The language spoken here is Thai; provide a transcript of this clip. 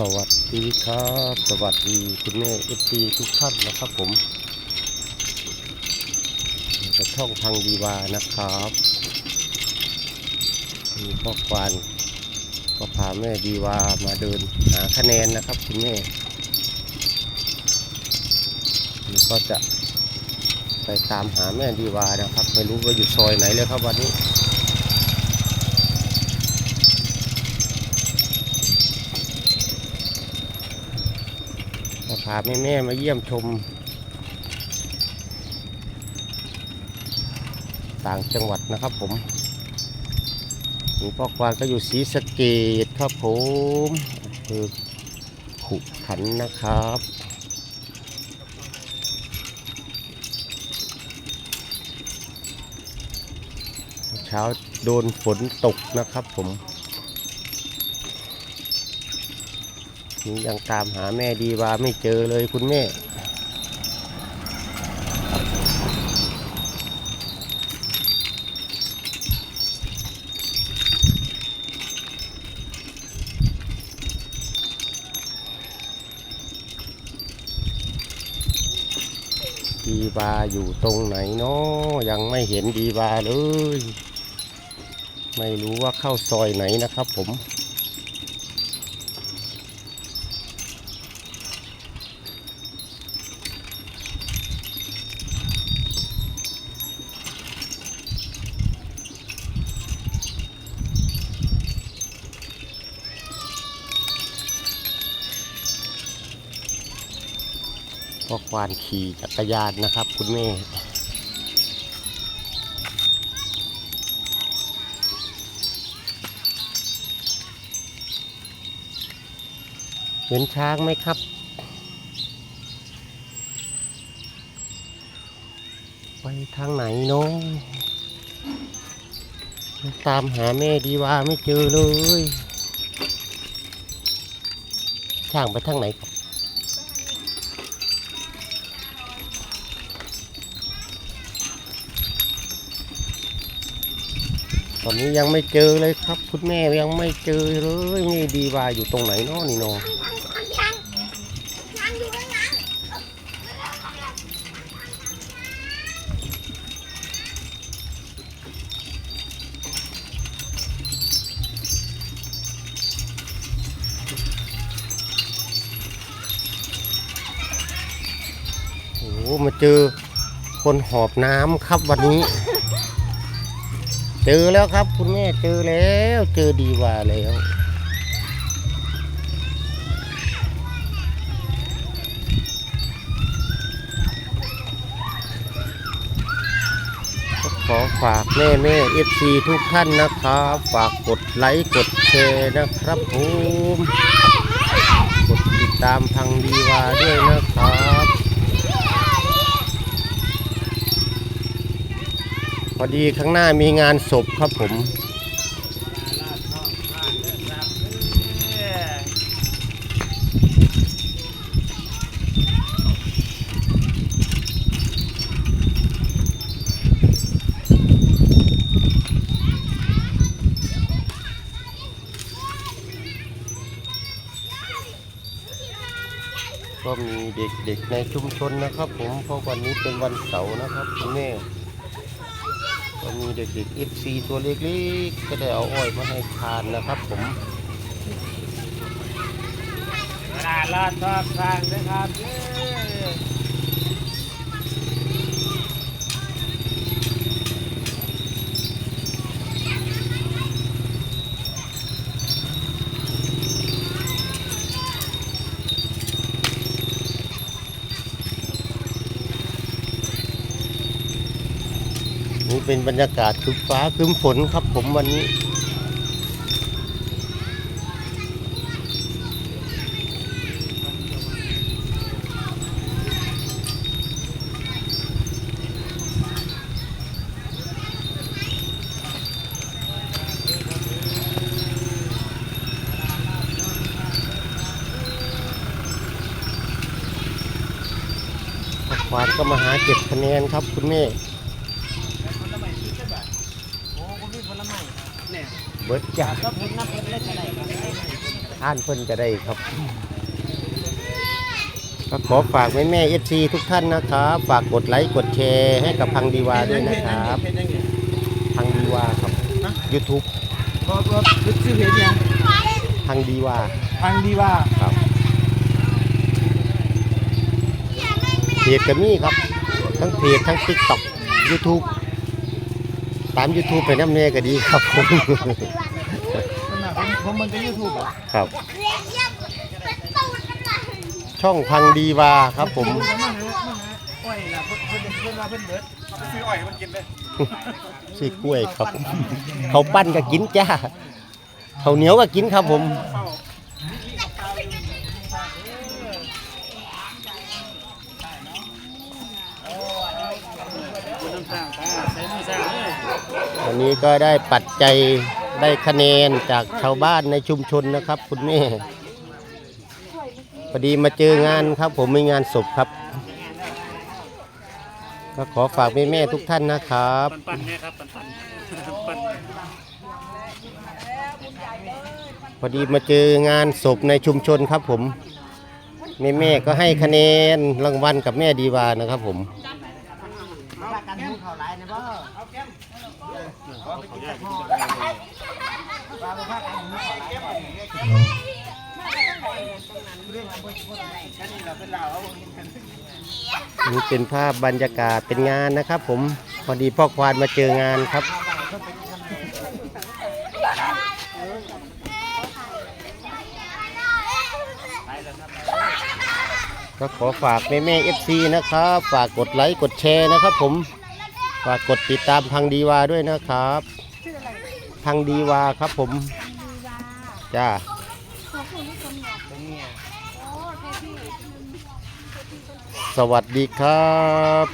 สวัสดีครับ สวัสดีคุณแม่เอฟซีทุกท่านนะครับผมกระท่องพังดีวานะครับมีพ่อควานก็พาแม่ดีวามาเดินหาคะแนนนะครับคุณแม่นี่ก็จะไปตามหาแม่ดีวานะครับ ไม่รู้ว่าอยู่ซอยไหนเลยครับวันนี้ พาแม่แม่ๆมาเยี่ยมชม ต่างจังหวัดนะครับผมมีพ่อควานก็อยู่ศรีสะเกดครับผมคือขุขันนะครับเช้าโดนฝนตกนะครับผม ยังตามหาแม่ดีวาไม่เจอเลยคุณแม่ ดีบาอยู่ตรงไหนเนาะยังไม่เห็นดีบาเลย ไม่รู้ว่าเข้าซอยไหนนะครับผม ก็ควานขี่จักรยานนะครับคุณแม่เห็นช้างไหมครับ ไปทางไหนเนาะตามหาแม่ดีว่าไม่เจอเลยช่างไปทางไหนครับ ตอนนี้ยังไม่เจอเลยครับ คุณแม่ยังไม่เจอเลยนี่ดีว่าอยู่ตรงไหนเนาะนี่นาะยังยังองโอ้มาเจอคนหอบน้ำครับวันนี้ เจอแล้วครับ คุณแม่เจอแล้ว เจอดีว่าแล้วขอฝากแม่แม่เอฟซีทุกท่านนะครับ ฝากกดไลค์กดแชร์นะครับผมกดติดตามพังดีวาด้วยนะครับ อดีข้างหน้ามีงานศพครับผมก็มีเด็กๆในชุมชนนะครับ ผมเพราะวันนี้เป็นวันเสาร์นะครับคุณแม่ ก็มีเด็กๆ FC ตัวเล็กๆ ก็ได้เอาอ้อยมาให้ทานนะครับผมเวลาลอดทอดทางนะครับ เป็นบรรยากาศคึมฟ้าคึมฝนครับผมวันนี้ผักหวานก็มาหาเก็บคะแนนครับคุณแม่ เนี่ยเบิร์ดจากก็เพิ่งนับเพิ่งเล็กอะไรครับหอ่านเพิ่นก็ได้ครับก็ขอฝากแม่แม่เอฟซีทุกท่านนะครับ ฝากกดไลค์กดแชร์ให้กับพังดีวาด้วยนะครับเพจยังไงพังดีวาครับ YouTube ก็ก็ชื่อเพจยังพังดีวาพังดีว่าครับเพจก็มีครับ ทั้งเพจทั้ง TikTok YouTube ตาม YouTube ไปน้ำเนก็ดีครับผมขนาดผมผมมันก็ยูทูบอะครับเรียกเยี่ยมเป็นตูดกันมาช่องพังดีวาครับผมมาหามาหาอ้อยล่ะเพิ่นเพิ่นเพิ่นว่าเพิ่นเบิดซื้ออ้อยให้มันกินเลยซื้อกล้วยครับ เขาวปั้นก็กินจ้าเขาวเหนียวก็กินครับผม วันนี้ก็ได้ปัจจัยได้คะแนนจากชาวบ้านในชุมชนนะครับ คุณแม่พอดีมาเจองานครับ ผมมีงานศพครับ ก็ขอฝากแม่แม่ๆทุกท่านนะครับ ปันปันๆเนี่ยครับปันปันๆปันพอดีมาเจองานศพในชุมชนครับ ผมแม่แม่ๆก็ให้คะแนนรางวัลกับแม่ดีวานะครับ ผม นี่เป็นภาพบรรยากาศเป็นงานนะครับ ผมพอดีพ่อควานมาเจองานครับก็ขอฝากแม่แม่เอฟซีนะครับ ฝากกดไลค์กดแชร์นะครับผม ฝากกดติดตามพังดีวาด้วยนะครับ ทางดีวาครับผมจ้าสวัสดีครับ